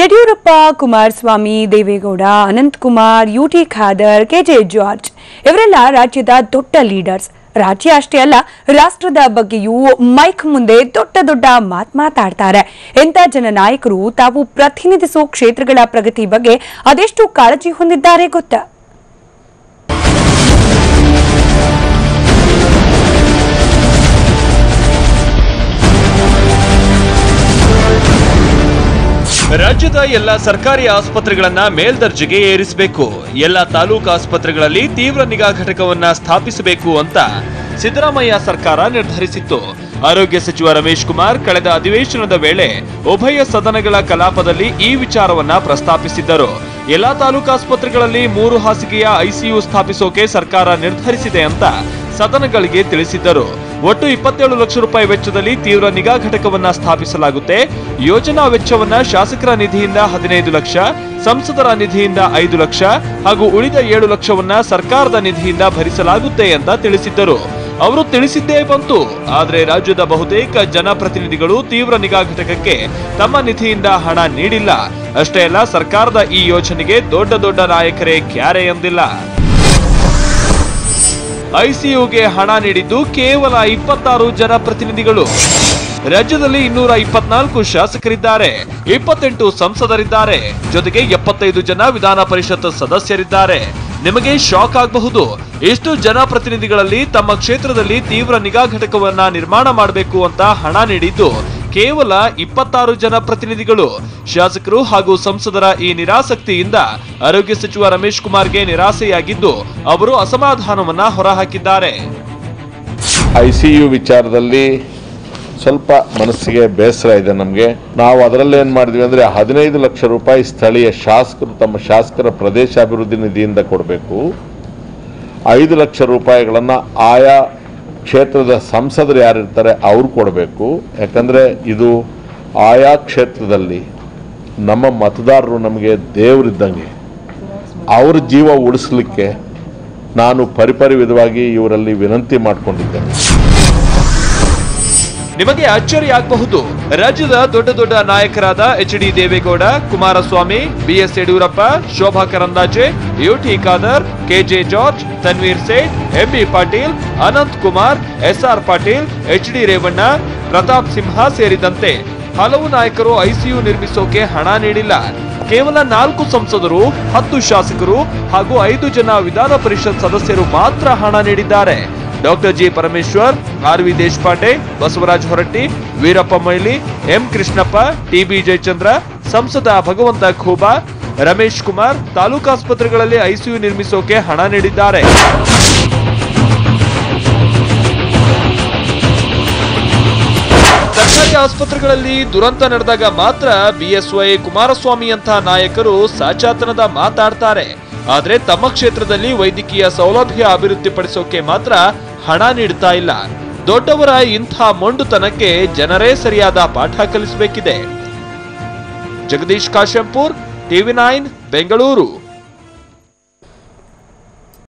Yediyurappa, Kumaraswamy, Devegowda, Ananthkumar, U T Khader, K J George ಇವರೆಲ್ಲ ರಾಜ್ಯದ ದೊಡ್ಡ leaders. ರಾಜ್ಯ ಅಷ್ಟೇ ಅಲ್ಲ, ರಾಷ್ಟ್ರದ ಬಗ್ಗೆಯೂ ಮೈಕ್ ಮುಂದೆ ದೊಡ್ಡ ದೊಡ್ಡ ಮಾತ್ ಮಾತಾಡ್ತಾರೆ. ಎಂಥ ಜನ ನಾಯಕರು ತಾವು ಪ್ರತಿನಿಧಿಸುವ ಕ್ಷೇತ್ರಗಳ ಪ್ರಗತಿ ಬಗ್ಗೆ ಅದೆಷ್ಟು ಕಾಳಜಿ ಹೊಂದಿದ್ದಾರೆ ಗೊತ್ತಾ? ರಾಜ್ಯದ ಎಲ್ಲ ಸರ್ಕಾರಿ ಆಸ್ಪತ್ರೆಗಳನ್ನ ಮೇಲ್ದರ್ಜೆಗೆ ಏರಿಸಬೇಕು. ಎಲ್ಲ ತಾಲೂಕು ಆಸ್ಪತ್ರೆಗಳಲ್ಲಿ ತೀವ್ರ ನಿಗಾ ಘಟಕವನ್ನ ಸ್ಥಾಪಿಸಬೇಕು ಅಂತ ಸಿದ್ದರಾಮಯ್ಯ ಸರ್ಕಾರ ನಿರ್ಧರಿಸಿತ್ತು. ಆರೋಗ್ಯ ಸಚಿವ ರಮೇಶ್ ಕುಮಾರ್ ಕಳೆದ ಅಧಿವೇಶನದ ವೇಳೆ ಉಭಯ ಸದನಗಳ ಕಲಾಪದಲ್ಲಿ ಈ ವಿಚಾರವನ್ನ ಪ್ರಸ್ತಾಪಿಸಿದ್ದರು. ಎಲ್ಲಾ ತಾಲೂಕು ಆಸ್ಪತ್ರೆಗಳಲ್ಲಿ ಮೂರು ಹಾಸಿಗೆಯ ಐಸಿಯು ಸ್ಥಾಪಿಸೋಕೆ ಸರ್ಕಾರ ನಿರ್ಧರಿಸಿದೆ ಅಂತ ಸದನಗಳಿಗೆ ತಿಳಿಸಿದ್ದರು. ಒಟ್ಟು ಇಪ್ಪತ್ತೇಳು ಲಕ್ಷ ರೂಪಾಯಿ ವೆಚ್ಚದಲ್ಲಿ ತೀವ್ರ ನಿಗಾ ಘಟಕವನ್ನ ಸ್ಥಾಪಿಸಲಾಗುತ್ತೆ. ಯೋಜನಾ ವೆಚ್ಚವನ್ನ ಶಾಸಕರ ನಿಧಿಯಿಂದ ಹದಿನೈದು ಲಕ್ಷ, ಸಂಸದರ ನಿಧಿಯಿಂದ ಐದು ಲಕ್ಷ ಹಾಗೂ ಉಳಿದ ಏಳು ಲಕ್ಷವನ್ನ ಸರ್ಕಾರದ ನಿಧಿಯಿಂದ ಭರಿಸಲಾಗುತ್ತೆ ಅಂತ ತಿಳಿಸಿದ್ದರು. ಅವರು ತಿಳಿಸಿದ್ದೇ ಬಂತು. ಆದರೆ ರಾಜ್ಯದ ಬಹುತೇಕ ಜನಪ್ರತಿನಿಧಿಗಳು ತೀವ್ರ ನಿಗಾ ಘಟಕಕ್ಕೆ ತಮ್ಮ ನಿಧಿಯಿಂದ ಹಣ ನೀಡಿಲ್ಲ. ಅಷ್ಟೇ ಅಲ್ಲ, ಸರ್ಕಾರದ ಈ ಯೋಜನೆಗೆ ದೊಡ್ಡ ದೊಡ್ಡ ನಾಯಕರೇ ಕ್ಯಾರೆ ಎಂದಿಲ್ಲ. ಐಸಿಯುಗೆ ಹಣ ನೀಡಿದ್ದು ಕೇವಲ ಇಪ್ಪತ್ತಾರು ಜನಪ್ರತಿನಿಧಿಗಳು ರಾಜ್ಯದಲ್ಲಿ ಇನ್ನೂರ ಇಪ್ಪತ್ನಾಲ್ಕು ಶಾಸಕರಿದ್ದಾರೆ. ಇಪ್ಪತ್ತೆಂಟು ಸಂಸದರಿದ್ದಾರೆ. ಜೊತೆಗೆ ಎಪ್ಪತ್ತೈದು ಜನ ವಿಧಾನ ಪರಿಷತ್ ಸದಸ್ಯರಿದ್ದಾರೆ. ನಿಮಗೆ ಶಾಕ್ ಆಗಬಹುದು. ಇಷ್ಟು ಜನಪ್ರತಿನಿಧಿಗಳಲ್ಲಿ ತಮ್ಮ ಕ್ಷೇತ್ರದಲ್ಲಿ ತೀವ್ರ ನಿಗಾ ಘಟಕವನ್ನ ನಿರ್ಮಾಣ ಮಾಡಬೇಕು ಅಂತ ಹಣ ನೀಡಿದ್ದು ಕೇವಲ ಇಪ್ಪತ್ತಾರು ಜನ ಪ್ರತಿನಿಧಿಗಳು, ಶಾಸಕರು ಹಾಗೂ ಸಂಸದರ ಈ ನಿರಾಸಕ್ತಿಯಿಂದ ಆರೋಗ್ಯ ಸಚಿವ ರಮೇಶ್ ಕುಮಾರ್ಗೆ ನಿರಾಸೆಯಾಗಿದ್ದು, ಅವರು ಅಸಮಾಧಾನವನ್ನ ಹೊರಹಾಕಿದ್ದಾರೆ. ಐಸಿಯು ವಿಚಾರದಲ್ಲಿ ಸ್ವಲ್ಪ ಮನಸ್ಸಿಗೆ ಬೇಸರ ಇದೆ ನಮಗೆ. ನಾವು ಅದರಲ್ಲಿ ಏನು ಮಾಡಿದ್ವಿ ಅಂದರೆ ಹದಿನೈದು ಲಕ್ಷ ರೂಪಾಯಿ ಸ್ಥಳೀಯ ಶಾಸಕರು ತಮ್ಮ ಶಾಸಕರ ಪ್ರದೇಶ ಅಭಿವೃದ್ಧಿ ನಿಧಿಯಿಂದ ಕೊಡಬೇಕು. ಐದು ಲಕ್ಷ ರೂಪಾಯಿಗಳನ್ನು ಆಯಾ ಕ್ಷೇತ್ರದ ಸಂಸದರು ಯಾರಿರ್ತಾರೆ ಅವ್ರು ಕೊಡಬೇಕು. ಯಾಕಂದರೆ ಇದು ಆಯಾ ಕ್ಷೇತ್ರದಲ್ಲಿ ನಮ್ಮ ಮತದಾರರು ನಮಗೆ ದೇವರಿದ್ದಂಗೆ. ಅವ್ರ ಜೀವ ಉಳಿಸ್ಲಿಕ್ಕೆ ನಾನು ಪರಿಪರಿ ವಿಧವಾಗಿ ಇವರಲ್ಲಿ ವಿನಂತಿ ಮಾಡಿಕೊಂಡಿದ್ದೇನೆ. ನಿಮಗೆ ಅಚ್ಚರಿ ಆಗಬಹುದು ರಾಜ್ಯದ ದೊಡ್ಡ ದೊಡ್ಡ ನಾಯಕರಾದ H D Devegowda, Kumaraswamy B S Yediyurappa, Shobha Karandlaje U T Khader K J George, Tanveer Sait M B Patil, Ananth Kumar S R Patil, H D Revanna, Pratap Simha ಸೇರಿದಂತೆ ಹಲವು ನಾಯಕರು ಐಸಿಯು ನಿರ್ಮಿಸೋಕೆ ಹಣ ನೀಡಿಲ್ಲ. ಕೇವಲ ನಾಲ್ಕು ಸಂಸದರು, ಹತ್ತು ಶಾಸಕರು ಹಾಗೂ ಐದು ಜನ ವಿಧಾನ ಪರಿಷತ್ ಸದಸ್ಯರು ಮಾತ್ರ ಹಣ ನೀಡಿದ್ದಾರೆ. Doctor G Parameshwar, R V Deshpande, Basavaraja Horatti, Veerappa Moily, M Krishnappa T B Jayachandra, ಸಂಸದ ಭಗವಂತ ಖೂಬಾ, ರಮೇಶ್ ಕುಮಾರ್ ತಾಲೂಕಾಸ್ಪತ್ರೆಗಳಲ್ಲಿ ಐಸಿಯು ನಿರ್ಮಿಸೋಕೆ ಹಣ ನೀಡಿದ್ದಾರೆ. ಸರ್ಕಾರಿ ಆಸ್ಪತ್ರೆಗಳಲ್ಲಿ ದುರಂತ ನಡೆದಾಗ ಮಾತ್ರ ಬಿಎಸ್ವೈ ಕುಮಾರಸ್ವಾಮಿ ಅಂತ ನಾಯಕರು ಸಾಚಾತನದ ಮಾತಾಡ್ತಾರೆ. ಆದ್ರೆ ತಮ್ಮ ಕ್ಷೇತ್ರದಲ್ಲಿ ವೈದ್ಯಕೀಯ ಸೌಲಭ್ಯ ಅಭಿವೃದ್ಧಿಪಡಿಸೋಕೆ ಮಾತ್ರ ಹಣ ನೀಡ್ತಾ ಇಲ್ಲ. ದೊಡ್ಡವರ ಇಂಥ ಮೊಂಡುತನಕ್ಕೆ ಜನರೇ ಸರಿಯಾದ ಪಾಠ ಕಲಿಸಬೇಕಿದೆ. Jagadish Kashempur, TV nine, Bengaluru.